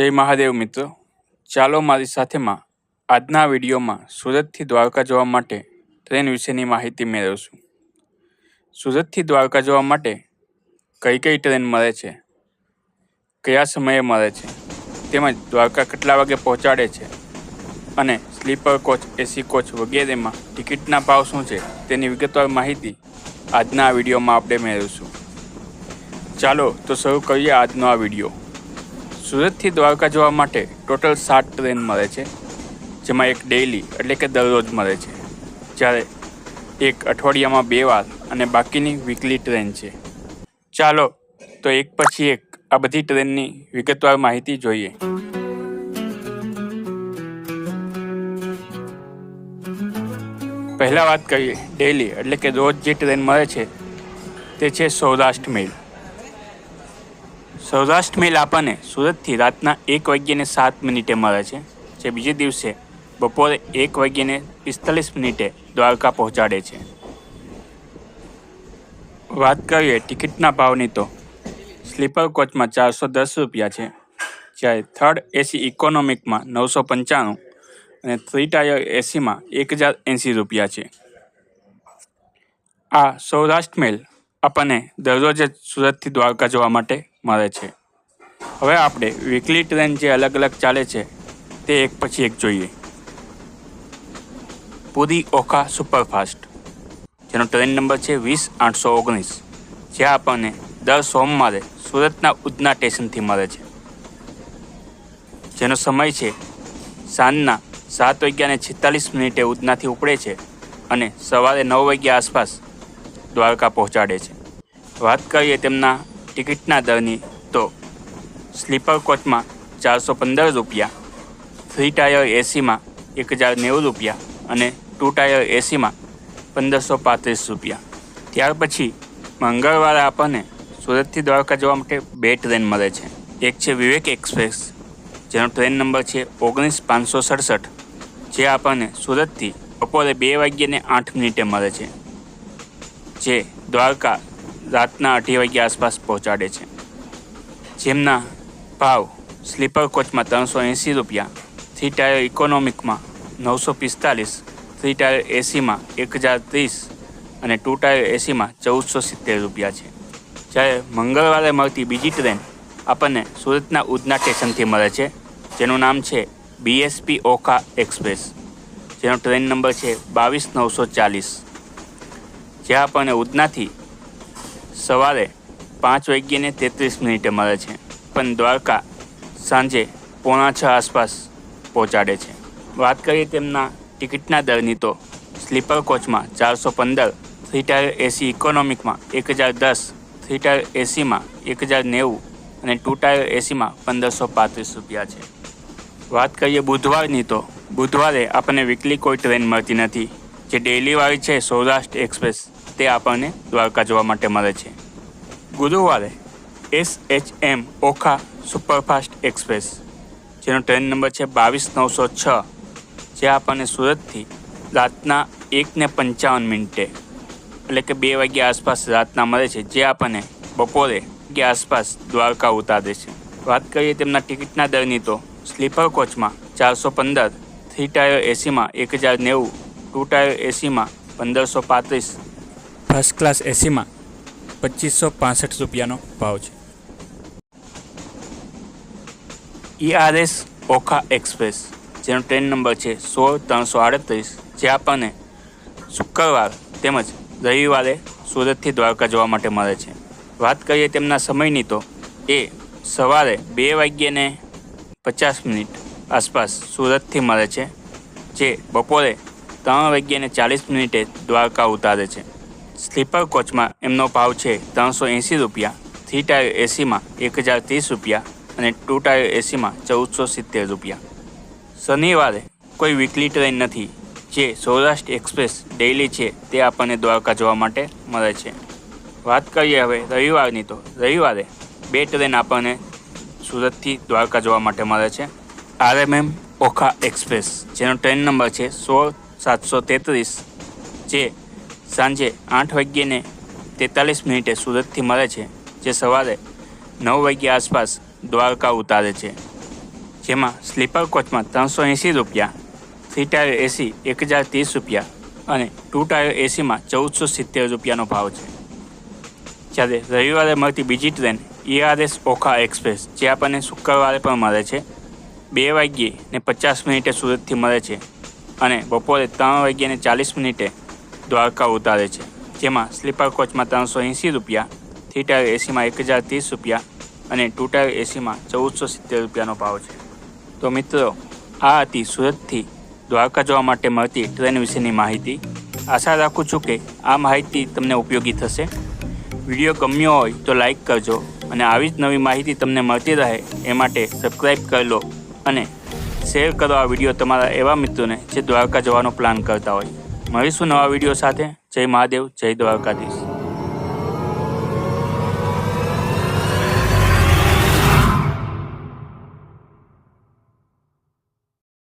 જય મહાદેવ મિત્રો. ચાલો મારી સાથેમાં આજના વિડીયોમાં સુરતથી દ્વારકા જવા માટે ટ્રેન વિશેની માહિતી મેળવશું. સુરતથી દ્વારકા જવા માટે કઈ કઈ ટ્રેન મળે છે? કયા સમયે મળે છે? તેમજ દ્વારકા કેટલા વાગે પહોંચાડે છે? અને સ્લીપર કોચ, એસી કોચ વગેરેમાં ટિકિટના ભાવ શું છે? તેની વિગતવાર માહિતી આજના વિડીયોમાં આપણે મેળવીશું. ચાલો તો શરૂ કરીએ આજનો આ વીડિયો. સુરતથી દ્વારકા જવા માટે ટોટલ સાત ટ્રેન મળે છે, જેમાં એક ડેઇલી એટલે કે દરરોજ મળે છે. જ્યારે એક અઠવાડિયામાં બે વાર અને બાકીની વીકલી ટ્રેન છે. ચાલો, તો એક પછી એક આ બધી ટ્રેનની વિગતવાર માહિતી જોઈએ. પહેલાં વાત કરીએ ડેઇલી એટલે કે રોજ જે ટ્રેન મળે છે, તે છે સૌરાષ્ટ્ર મેલ સૌરાષ્ટ્ર મેલ આપણને સુરતથી રાતના એક વાગ્યાને સાત મિનિટે મળે છે, જે બીજે દિવસે બપોરે એક વાગ્યાને પિસ્તાલીસ મિનિટે દ્વારકા પહોંચાડે છે. વાત કરીએ ટિકિટના ભાવની તો. સ્લીપર કોચમાં ચારસો દસ રૂપિયા છે, જ્યારે થર્ડ એસી ઇકોનોમિકમાં નવસો પંચાણું અને થ્રી ટાયર એસીમાં એક હજાર એંસી રૂપિયા છે. આ સૌરાષ્ટ્ર મેલ આપણને દરરોજ જ સુરતથી દ્વારકા જવા માટે મળે છે. હવે આપણે વીકલી ટ્રેન જે અલગ અલગ ચાલે છે, તે એક પછી એક જોઈએ. પુરી ઓખા સુપરફાસ્ટ જેનો ટ્રેન નંબર છે વીસ આઠસો ઓગણીસ, જે આપણને દર સોમવારે સુરતના ઉધના સ્ટેશનથી મળે છે. જેનો સમય છે સાંજના સાત વાગ્યાને છેતાલીસ મિનિટે ઉધનાથી ઉપડે છે અને સવારે નવ વાગ્યા આસપાસ દ્વારકા પહોંચાડે છે. વાત કરીએ તેમના ટિકિટના દરની તો સ્લીપર કોચમાં ચારસો પંદર રૂપિયા થ્રી ટાયર એસીમાં એક હજાર નેવું રૂપિયા અને ટુ ટાયર એસીમાં પંદરસો પાંત્રીસ રૂપિયા. ત્યાર પછી મંગળવારે આપણને સુરતથી દ્વારકા જવા માટે બે ટ્રેન મળે છે. એક છે વિવેક એક્સપ્રેસ, જેનો ટ્રેન નંબર છે ઓગણીસ પાંચસો સડસઠ, જે આપણને સુરતથી બપોરે બે વાગ્યાને આઠ મિનિટે મળે છે. જે દ્વારકા રાતના અઢી વાગ્યા આસપાસ પહોંચાડે છે. જેમના ભાવ સ્લીપર કોચમાં ત્રણસો એંસી રૂપિયા, થ્રી ટાયર ઇકોનોમિકમાં નવસો પિસ્તાલીસ, થ્રી ટાયર એસીમાં એક હજાર ત્રીસ અને ટુ ટાયર એસીમાં ચૌદસો સિત્તેર રૂપિયા છે. જ્યારે મંગળવારે મળતી બીજી ટ્રેન આપણને સુરતના ઉધના સ્ટેશનથી મળે છે, જેનું નામ છે બીએસપી ઓખા એક્સપ્રેસ. જેનો ટ્રેન નંબર છે બાવીસ નવસો ચાલીસ. જે આપણને ઉધનાથી સવારે પાંચ વાગ્યાને તેત્રીસ મિનિટે મળે છે, પણ દ્વારકા સાંજે પોણા છ આસપાસ પહોંચાડે છે. વાત કરીએ તેમના ટિકિટના દરની તો સ્લીપર કોચમાં ચારસો પંદર થ્રી ટાયર એસી ઇકોનોમિકમાં એક હજાર દસ થ્રી ટાયર એસીમાં એક હજાર નેવું અને ટુ ટાયર એસીમાં પંદરસો પાંત્રીસ રૂપિયા છે. વાત કરીએ બુધવારની તો બુધવારે આપણને વીકલી કોઈ ટ્રેન મળતી નથી. જે ડેઇલીવાળી છે સૌરાષ્ટ્ર એક્સપ્રેસ, તે આપણને દ્વારકા જવા માટે મળે છે. ગુરુવારે S H M Okha superfast express, જેનો ટ્રેન નંબર છે બાવીસ નવસો છ, જે આપણને સુરતથી રાતના એકને પંચાવન મિનિટે, એટલે કે બે વાગ્યા આસપાસ રાતના મળે છે, જે આપણને બપોરે કે આસપાસ દ્વારકા ઉતારે છે. વાત કરીએ તેમના ટિકિટના દરની તો સ્લીપર કોચમાં ચારસો પંદર, થ્રી ટાયર એસીમાં એક હજાર નેવું ટુ ટાયર એસીમાં પંદરસો પાંત્રીસ ફર્સ્ટ ક્લાસ એસીમાં પચીસો પાસઠ રૂપિયાનો ભાવ છે. ઈઆરએસ ઓખા એક્સપ્રેસ, જેનો ટ્રેન નંબર છે સોળ ત્રણસો આડત્રીસ, જે આપણને શુક્રવાર તેમજ રવિવારે સુરતથી દ્વારકા જવા માટે મળે છે. વાત કરીએ તેમના સમયની તો એ સવારે બે વાગ્યાને પચાસ મિનિટ આસપાસ સુરતથી મળે છે, જે બપોરે ત્રણ વાગ્યાને ચાલીસ મિનિટે દ્વારકા ઉતારે છે. સ્લીપર કોચમાં એમનો ભાવ છે ત્રણસો એંસી રૂપિયા, થ્રી ટાયર એસીમાં એક હજાર ત્રીસ રૂપિયા અને ટુ ટાયર એસીમાં ચૌદસો સિત્તેર રૂપિયા. શનિવારે કોઈ વીકલી ટ્રેન નથી, જે સૌરાષ્ટ્ર એક્સપ્રેસ ડેઇલી છે તે આપણને દ્વારકા જવા માટે મળે છે. વાત કરીએ હવે રવિવારની તો રવિવારે બે ટ્રેન આપણને સુરતથી દ્વારકા જવા માટે મળે છે. આરએમએમ ઓખા એક્સપ્રેસ જેનો ટ્રેન નંબર છે સોળ સાતસો તેત્રીસ, જે સાંજે આઠ વાગ્યે તેતાલીસ મિનિટે સુરતથી મળે છે, જે સવારે નવ વાગ્યા આસપાસ દ્વારકા ઉતારે છે. જેમાં સ્લીપર કોચમાં ત્રણસો એંસી રૂપિયા થ્રી ટાયર એસી એક હજાર ત્રીસ રૂપિયા અને ટુ ટાયર એસીમાં ચૌદસો સિત્તેર રૂપિયાનો ભાવ છે. જ્યારે રવિવારે મળતી બીજી ટ્રેન ઈઆરએસ ઓખા એક્સપ્રેસ, જે આપણને શુક્રવારે પણ મળે છે, બે વાગ્યે ને પચાસ મિનિટે સુરતથી મળે છે. અને બપોરે ત્રણ વાગ્યાને ચાલીસ મિનિટે દ્વારકા ઉતારે છે, જેમાં સ્લીપર કોચમાં ત્રણસો એંસી રૂપિયા, થ્રી ટાયર એસીમાં એક હજાર ત્રીસ રૂપિયા અને ટુ ટાયર એસીમાં ચૌદસો સિત્તેર રૂપિયાનો ભાવ છે. તો મિત્રો, આ હતી સુરતથી દ્વારકા જવા માટે મળતી ટ્રેન વિશેની માહિતી. આશા રાખું છું કે આ માહિતી તમને ઉપયોગી થશે. વીડિયો ગમ્યો હોય તો લાઈક કરજો અને આવી જ નવી માહિતી તમને મળતી રહે એ માટે સબસ્ક્રાઈબ કરી લો અને શેર કરો આ વીડિયો તમારા એવા મિત્રોને જે દ્વારકા જવાનો પ્લાન કરતા હોય. મળીશું નવા વીડિયો સાથે. જય મહાદેવ, જય દ્વારકાધીશ.